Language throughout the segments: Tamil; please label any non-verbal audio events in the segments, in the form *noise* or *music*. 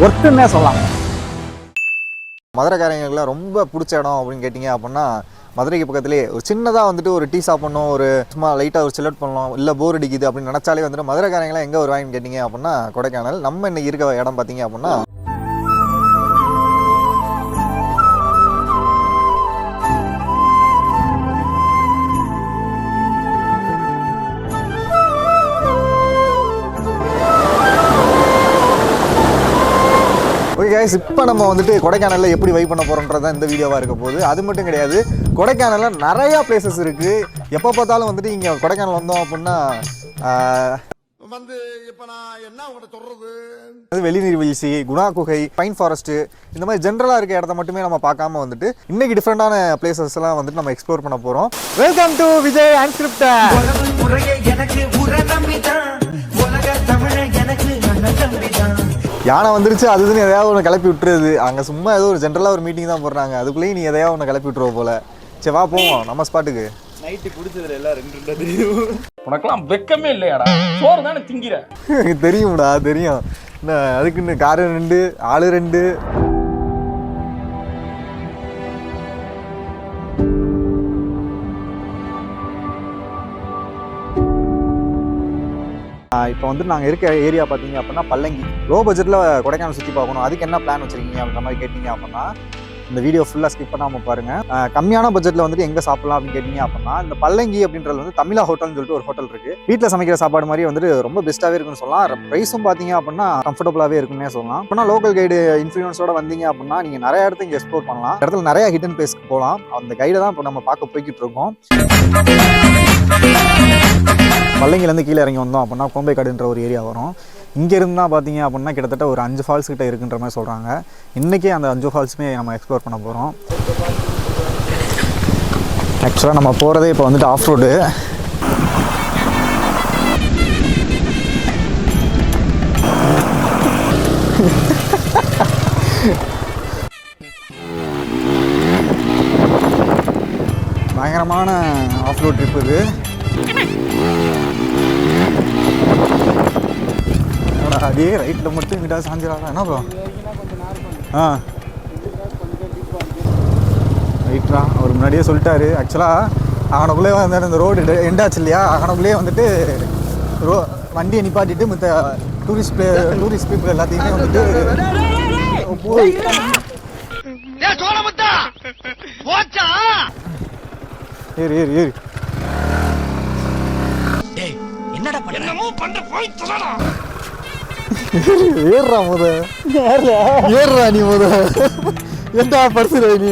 ஒர்க்குன்னே சொல்லலாம் மதுரைக்காரங்களுக்குலாம் ரொம்ப பிடிச்ச இடம் அப்படின்னு கேட்டிங்க அப்படின்னா மதுரைக்கு பக்கத்துலேயே ஒரு சின்னதாக வந்துட்டு ஒரு டீ சாப்பிட்ணும் ஒரு சும்மா லைட்டாக ஒரு சில்லட் பண்ணலாம் இல்லை போர் அடிக்குது அப்படின்னு நினச்சாலே வந்துட்டு மதுரைக்காரங்களாம் எங்கே வருவாங்கன்னு கேட்டிங்க அப்படின்னா கொடைக்கானல். நம்ம இன்னைக்கு இருக்க இடம் பார்த்தீங்க அப்படின்னா கைஸ் இப்போ நம்ம வந்துட்டு கொடைக்கானலில் எப்படி வைப் பண்ண போகிறோன்றது தான் இந்த வீடியோவாக இருக்க போகுது. அது மட்டும் கிடையாது கொடைக்கானலில் நிறையா பிளேசஸ் இருக்குது எப்போ பார்த்தாலும் வந்துட்டு இங்கே கொடைக்கானல் வந்தோம் அப்படின்னா வந்து இப்ப நான் என்ன உங்கள்கிட்ட சொல்றது? அது வெளிநீர் வீழ்ச்சி குணா குகை பைன் ஃபாரஸ்ட்டு இந்த மாதிரி ஜென்ரலாக இருக்க இடத்த மட்டுமே நம்ம பார்க்காம வந்துட்டு இன்னைக்கு டிஃப்ரெண்டான பிளேசஸ்லாம் வந்துட்டு நம்ம எக்ஸ்ப்ளோர் பண்ண போகிறோம் வெல்கம் டு விஜய் அன்ஸ்கிரிப்டட் யானை வந்துருச்சு அதுன்னு எதையாவது ஒன்று கிளப்பி விட்டுருது. அங்கே சும்மா ஏதோ ஒரு ஜென்ரலாக ஒரு மீட்டிங் தான் போடுறாங்க. அதுக்குள்ளேயும் நீ எதையாவது ஒன்று கிளப்பி விட்டுருவ போல. சரி வா போவோம். நம்ம ஸ்பாட்டுக்கு உனக்கெல்லாம் வெக்கமே இல்லையாடா? சோறு தானே திங்கிற? எனக்கு *laughs* தெரியும்டா தெரியும். என்ன அதுக்குன்னு காரு ரெண்டு ஆளு ரெண்டு. இப்போ வந்து நாங்கள் இருக்க ஏரியா பார்த்தீங்க அப்படின்னா பல்லங்கி. லோ பட்ஜெட்டில் கொடைக்கானல் சுற்றி பார்க்கணும். அதுக்கு என்ன பிளான் வச்சிருக்கீங்க அப்படின்ற மாதிரி கேட்டிங்க அப்படின்னா இந்த வீடியோ ஃபுல்லாக ஸ்கிப் பண்ணாமல் பாருங்கள் கம்மியான பட்ஜெட்டில் வந்துட்டு எங்கே சாப்பிடலாம் அப்படின்னு கேட்டிங்க அப்படின்னா இந்த பல்லங்கி அப்படின்றது வந்து தமிழா ஹோட்டல்னு சொல்லிட்டு ஒரு ஹோட்டல் இருக்குது வீட்டில் சமைக்கிற சாப்பாடு மாதிரி வந்துட்டு ரொம்ப பெஸ்ட்டாகவே இருக்குன்னு சொல்லலாம். ப்ரைஸும் பார்த்தீங்க அப்படின்னா கம்ஃபர்டபுளாகவே இருக்குன்னே சொல்லலாம். அப்படின்னா லோக்கல் கைடு இன்ஃப்ளூயன்ஸோட வந்தீங்க அப்படின்னா நீங்கள் நிறைய இடத்துல இங்கே எக்ஸ்ப்ளோர் பண்ணலாம் இடத்துல நிறைய ஹிடன் பிளேஸ்க்கு போகலாம். அந்த கைடை தான் இப்போ நம்ம பார்க்க போய்கிட்டு இருக்கோம். பல்லங்கிலேருந்து கீழே இறங்கி வந்தோம் அப்படின்னா கோம்பைக்காடுன்ற ஒரு ஏரியா வரும். இங்கேருந்து தான் பார்த்தீங்க அப்படின்னா கிட்டத்தட்ட ஒரு அஞ்சு ஃபால்ஸ் கிட்டே இருக்குன்ற மாதிரி சொல்கிறாங்க இன்றைக்கே அந்த அஞ்சு ஃபால்ஸுமே நம்ம எக்ஸ்ப்ளோர் பண்ண போகிறோம் ஆக்சுவலாக நம்ம போகிறதே இப்போ வந்துட்டு ஆஃப் ரோடு பயங்கரமான ஆஃப் ரோட் ட்ரிப் இது. அதே ரைட்டில் மட்டும் இங்கிட்ட சாஞ்சிடாதா என்ன ப்ரோ ஆ. ரைட்ரா அவர் முன்னாடியே சொல்லிட்டாரு. ஆக்சுவலாக அங்கனக்குள்ளே வந்து இந்த ரோடு எண்டாச்சு இல்லையா? அங்கனக்குள்ளேயே வந்துட்டு ரோ வண்டியை நிப்பாட்டிட்டு மற்ற டூரிஸ்ட் பிளே டூரிஸ்ட் பீப்புள் எல்லாத்தையுமே வந்துட்டு போய் ஏறு ஏறு ஏறு. *laughs* ஏறுறா முத. ஏறுறா நீ முத. எந்த பர்சுல நீ?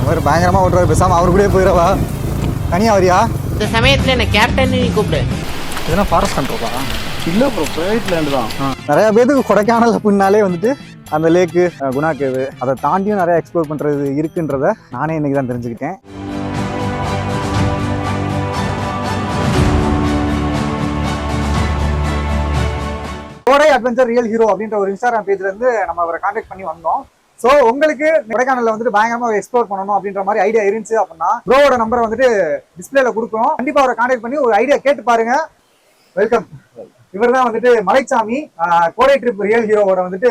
அவர் பயங்கரமா ஓட்டுறாரு பேசாம அவர் கூடயே போயிடவா? தனியா வரியா? இந்த சமயத்துல என்ன கேப்டன் நீ கூப்பிடு. இதெல்லாம் ஃபாரஸ்ட் கண்ட்ரோலா இல்லை ப்ரோ ப்ரைவேட் லேண்டு தான். நிறைய பேத்துக்கு கொடைக்கானல் அப்படின்னாலே வந்துட்டு அந்த லேக்கு குணா கேவு அதை தாண்டியும் நிறைய எக்ஸ்ப்ளோர் பண்றது இருக்குன்றத நானே இன்னைக்கு தான் தெரிஞ்சுக்கிட்டேன். அட்வென்ச்சர் ரியல் ஹீரோ அப்படின்ற ஒரு இன்ஸ்டாகிராம் பேஜ்ல இருந்து நம்ம அவரை கான்டாக்ட் பண்ணி வந்தோம். ஸோ உங்களுக்கு கொடைக்கானல்ல வந்துட்டு பயங்கரமா எக்ஸ்ப்ளோர் பண்ணணும் அப்படின்ற மாதிரி ஐடியா இருந்துச்சு அப்படின்னா ப்ரோவோட நம்பரை வந்துட்டு டிஸ்பிளேல கொடுக்குறோம் கண்டிப்பா அவரை கான்டாக்ட் பண்ணி ஒரு ஐடியா கேட்டு பாருங்க. வெல்கம் இவர் தான் வந்துட்டு மலைச்சாமி. கோடை ட்ரிப் ரியல் ஹீரோவோட வந்துட்டு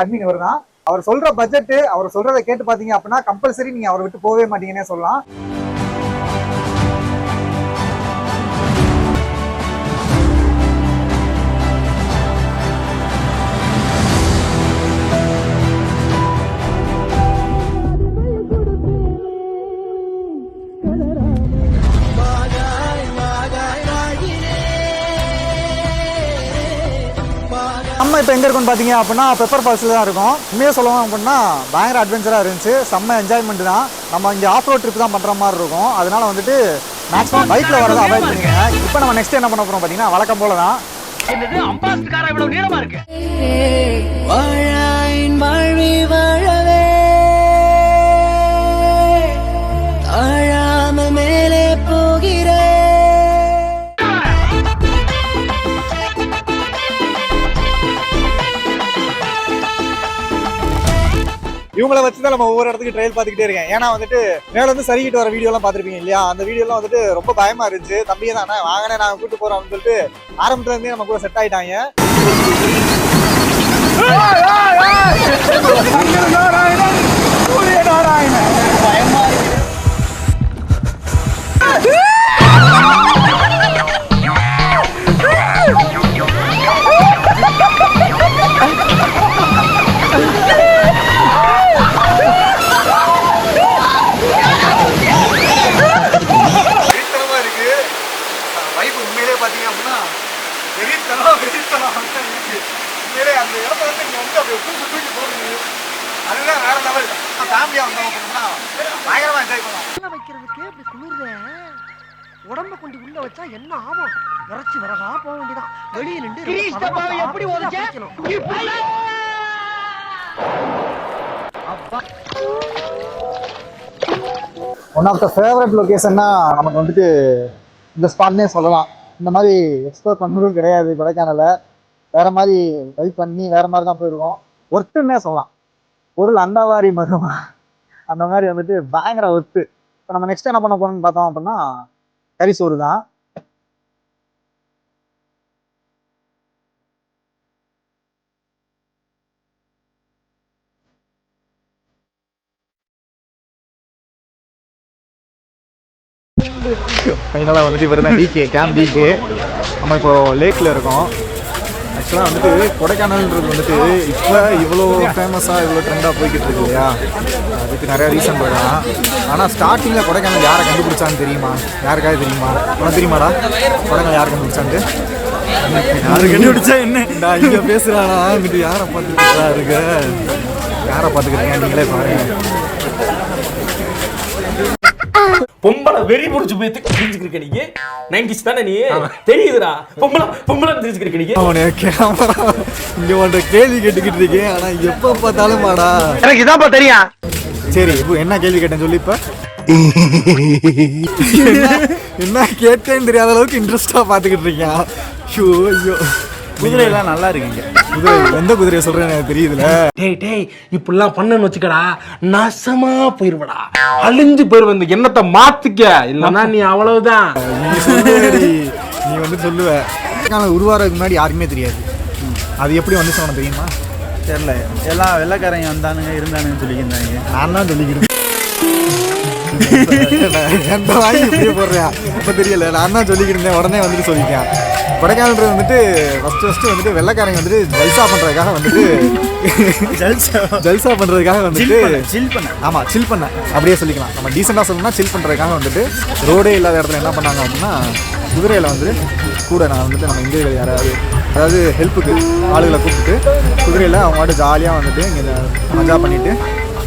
அட்மின் இவர் தான் அவர் சொல்ற பட்ஜெட் அவர் சொல்றதை கேட்டு பாத்தீங்க அப்படின்னா கம்பல்சரி நீங்க அவரை விட்டு போகவே மாட்டீங்கன்னே சொல்லலாம். நம்ம இப்போ எங்கே இருக்கோம்னு பார்த்தீங்க அப்படின்னா பெப்பர் ஃபால்ஸில் தான் இருக்கோம். உண்மையாக சொல்லணும் அப்படின்னா பயங்கர அட்வென்ச்சராக இருந்துச்சு. செம்ம என்ஜாய்மெண்ட் தான். நம்ம இங்கே ஆஃப் ரோட் ட்ரிப் தான் பண்ணுற மாதிரி இருக்கும். அதனால வந்துட்டு மேக்ஸிமம் பைக்கில் வரதை அவாய்ட் பண்ணிக்கங்க. இப்போ நம்ம நெக்ஸ்ட் என்ன பண்ண போகிறோம் பார்த்தீங்கன்னா வழக்கம் போல தான் தான் நம்ம ஒவ்வொரு இடத்துக்கு ட்ரையல் பார்த்துக்கிட்டே இருக்கேன். ஏன்னா வந்துட்டு மேலே வந்து சரிக்கிட்டு வர வீடியோலாம் பார்த்துருப்பீங்க இல்லையா? அந்த வீடியோலாம் வந்துட்டு ரொம்ப பயமா இருந்துச்சு. தம்பியே தானே வாங்கினே நான் கூட்டு போகிறோம் அப்படின்னு சொல்லிட்டு ஆரம்பத்துல நம்ம கூட செட் ஆயிட்டாங்க. இருக்கு உண்மையிலே அந்த இடத்த வந்து நீங்க வந்து அப்படியே தூக்கி தூக்கி போடுறது அதுதான் வேற லெவல் ஃபேமிலியா வந்தோம் அப்படின்னா பயங்கரமா என்ஜாய் பண்ணலாம் உள்ள வைக்கிறதுக்கே இப்படி குளிர்ற. உடம்ப கொண்டு உள்ள வச்சா என்ன ஆகும்? இறைச்சி வரகா போக வேண்டியதான் வெளியே நின்று எப்படி ஒன் ஆஃப் த ஃபேவரட் லொக்கேஷன்னா நமக்கு வந்துட்டு இந்த ஸ்பாட்னே சொல்லலாம். இந்த மாதிரி எக்ஸ்ப்ளோர் பண்ணதும் கிடையாது கொடைக்கானல வேற மாதிரி ட்ரை பண்ணி வேற மாதிரி தான் போயிருக்கோம். ஒர்த்துன்னே சொல்லலாம். பொருள் அந்த மாதிரி மருமா. அந்த மாதிரி வந்துட்டு பயங்கர ஒர்த்து இப்போ நம்ம நெக்ஸ்ட் என்ன பண்ண போறோம்னு பார்த்தோம் அப்படின்னா கறி சோறு தான். ஃபைனலாக வந்துட்டு இவர் தான் டிகே கேம் டிகே நம்ம இப்போ லேக்கில் இருக்கோம். ஆக்சுவலாக வந்துட்டு கொடைக்கானல்ன்றது வந்துட்டு இப்போ இவ்வளோ ஃபேமஸாக இவ்வளோ ட்ரெண்டாக போய்கிட்டு இருக்கு இல்லையா? அதுக்கு நிறைய ரீசன் இருக்கலாம். ஆனால் ஸ்டார்டிங்கில் கொடைக்கானல் யாரை கண்டுபிடிச்சான்னு தெரியுமா? யாருக்காவது தெரியுமா? உனக்கு தெரியுமாடா? கொடைக்கானல் யார் கண்டுபிடிச்சான்ட்டு? யாரு கண்டுபிடிச்சா என்ன? நான் இங்கே பேசுகிறானா இங்கிட்டு யாரை பார்த்துக்கிட்டா இருக்க யாரை பார்த்துக்கிறீங்க? நீங்களே பாருங்க. பொம்பளை வெறி புடிச்சு போய் தெரிஞ்சுக்கிருக்க நீங்க நைன்டிஸ் தானே நீ? தெரியுதுடா. பொம்பளை பொம்பளை தெரிஞ்சுக்கிருக்க நீங்க அவனே கேமரா. இங்க உன்ட்ட கேள்வி கேட்டுக்கிட்டு இருக்கேன். ஆனா எப்ப பார்த்தாலும் மாடா எனக்கு இதான்ப்பா தெரியும். சரி இப்போ என்ன கேள்வி கேட்டேன் சொல்லி இப்ப. *laughs* என்ன- என்ன கேட்டேன்னு தெரியாத அளவுக்கு இன்ட்ரெஸ்டா பாத்துக்கிட்டு இருக்கேன் ஐயோ ஐயோ. குதிரை எல்லாம் நல்லா இருக்குங்க. குதிரை எந்த குதிரையை சொல்றேன்னு எனக்கு தெரியுதுல? டேய் டேய் இப்படிலாம் பண்ணன்னு வச்சுக்கடா நாசமா போயிருவடா. அழிஞ்சு போயிருவ இந்த எண்ணத்தை மாத்திக்க. இல்லன்னா நீ அவ்வளவுதான். நீ வந்து சொல்லுவ. உருவாறதுக்கு முன்னாடி யாருக்குமே தெரியாது. அது எப்படி வந்து சொன்ன தெரியுமா? தெரியல. எல்லாம் வெள்ளக்காரங்க வந்தானுங்க இருந்தானுங்கன்னு சொல்லியிருந்தாங்க நான் தான் சொல்லிக்கிறேன் எந்த வாங்கி இப்படியே போடுறேன் இப்போ தெரியல நான் தான் சொல்லிக்கிட்டு இருந்தேன் உடனே வந்துட்டு சொல்லிட்டேன் கொடைக்கானல் வந்துட்டு ஃபஸ்ட்டு ஃபஸ்ட்டு வந்துட்டு வெள்ளைக்காரங்க வந்துட்டு ஜல்சா பண்ணுறதுக்காக வந்துட்டு ஜல்சா ஜல்சா பண்ணுறதுக்காக வந்துட்டு சில் பண்ண ஆமாம் சில் பண்ண அப்படியே சொல்லிக்கலாம் நம்ம டீசெண்டாக சொல்லணும்னா சில் பண்ணுறதுக்காக வந்துட்டு ரோடே இல்லாத இடத்துல என்ன பண்ணாங்க அப்படின்னா குதிரையில் வந்துட்டு கூட நான் வந்துட்டு நம்ம இந்தியர்கள் யாராவது அதாவது ஹெல்ப்புக்கு ஆளுகளை கூப்பிட்டு குதிரையில் அவங்க மட்டும் ஜாலியாக வந்துட்டு இங்கே மஜா பண்ணிவிட்டு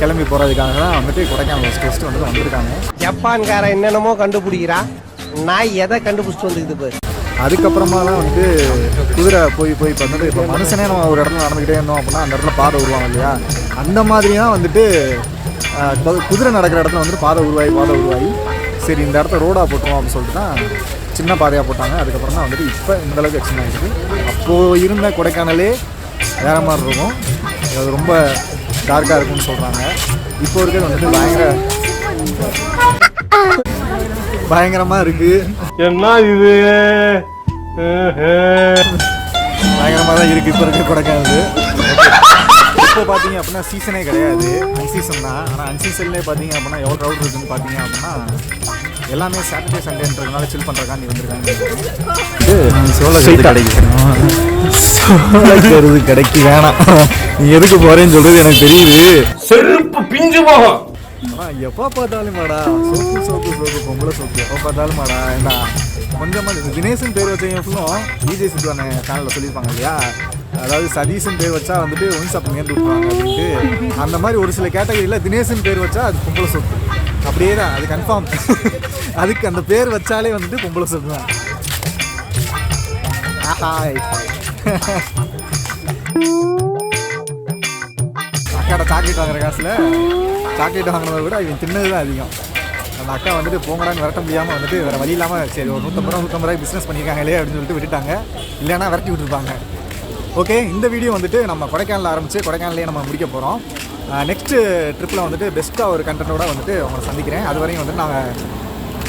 கிளம்பி போறதுக்காக தான் வந்துட்டு கொடைக்கானல் ஃபஸ்ட் ஃபஸ்ட்டு வந்துட்டு வந்திருக்காங்க. ஜப்பான்காரன் என்னென்னமோ கண்டுபிடிக்கிறா. நான் எதை கண்டுபிடிச்சிட்டு வந்துக்குது பாரு. அதுக்கப்புறமா தான் வந்து குதிரை போய் போய் இப்போ வந்துட்டு இப்போ மனுஷனே நம்ம ஒரு இடத்துல நடந்துக்கிட்டே இருந்தோம் அப்படின்னா அந்த இடத்துல பாதை உருவாங்க இல்லையா? அந்த மாதிரி தான் வந்துட்டு குதிரை நடக்கிற இடத்துல வந்துட்டு பாதை உருவாகி பாதை உருவாகி சரி இந்த இடத்த ரோடாக போட்டுருவோம் அப்படின்னு சொல்லிட்டு தான் சின்ன பாதையாக போட்டாங்க. அதுக்கப்புறம் தான் வந்துட்டு இப்போ இந்த அளவுக்கு எக்ஸ்டன் ஆகிருக்கு அப்போது இருந்த கொடைக்கானலே வேற மாதிரி இருக்கும். அது ரொம்ப டார்க்காக இருக்கும்னு சொல்கிறாங்க இப்போ இருக்கிறது வந்துட்டு பயங்கர பயங்கரமாக இருக்குது என்ன இது? பயங்கரமாக தான் இருக்குது இப்போ இருக்க கொடைக்கானல். இப்போ பார்த்தீங்க அப்படின்னா சீசனே கிடையாது. அன்சீசன் தான். ஆனால் அன்சீசன்லேயே பார்த்தீங்க அப்படின்னா எவ்வளோ க்ரௌட் இருக்குன்னு பார்த்தீங்க அப்படின்னா எல்லாமே சாட்டர்டே சண்டேன்றதுனால சில் பண்ணுறக்காண்டி வந்திருக்காங்க சோளக்கருது கடைக்கு வேணாம். நீ எதுக்கு போறேன்னு சொல்றது எனக்கு தெரியுது. செருப்பு பிஞ்சு போகும். எப்போ பார்த்தாலும் மாடா சோப்பு சோப்பு சோப்பு பொம்பளை சோப்பு. எப்போ பார்த்தாலும் மாடா என்ன கொஞ்சமா இந்த தினேசன் பேர் வச்சவங்க ஃபுல்லும் விஜய் சித்துவான சேனலில் சொல்லியிருப்பாங்க இல்லையா? அதாவது சதீஷன் பேர் வச்சா வந்துட்டு ஒன் சாப்பிட்டு நேர்ந்து விட்டுருவாங்க அப்படின்ட்டு. அந்த மாதிரி ஒரு சில கேட்டகரியில் தினேசன் பேர் வச்சா அது பொம்பளை சோப்பு. அப்படியே தான் அது கன்ஃபார்ம் அதுக்கு அந்த பேர் வச்சாலே வந்துட்டு பொம்பளை சோப்பு தான் அக்காட சாக்லேட் வாங்குற காசுல சாக்லேட் வாங்கினதை விட இவன் தின்னது தான் அதிகம். அந்த அக்கா வந்துட்டு போங்கடான்னு விரட்ட முடியாமல் வந்துட்டு வேறு வழி இல்லாமல் சரி ஒரு நூற்றம்பது ரூபா நூற்றம்பது ரூபாய் பிஸ்னஸ் பண்ணியிருக்காங்களே அப்படின்னு சொல்லிட்டு விட்டுட்டாங்க. இல்லைன்னா விரட்டி விட்டுருப்பாங்க. ஓகே இந்த வீடியோ வந்துட்டு நம்ம கொடைக்கானல் ஆரம்பித்து கொடைக்கானலே நம்ம முடிக்க போகிறோம் நெக்ஸ்ட்டு ட்ரிப்பில் வந்துட்டு பெஸ்ட்டாக ஒரு கண்டென்ட்டோட வந்துட்டு உங்களை சந்திக்கிறேன். அது வரையும் வந்துட்டு நாங்கள்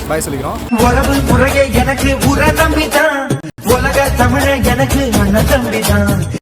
பாய் சொல்லிக்கிறோம். உறவு முறையே எனக்கு உர நம்பிதான் உலக தமிழ எனக்கு அண்ணன் தம்பிதான்.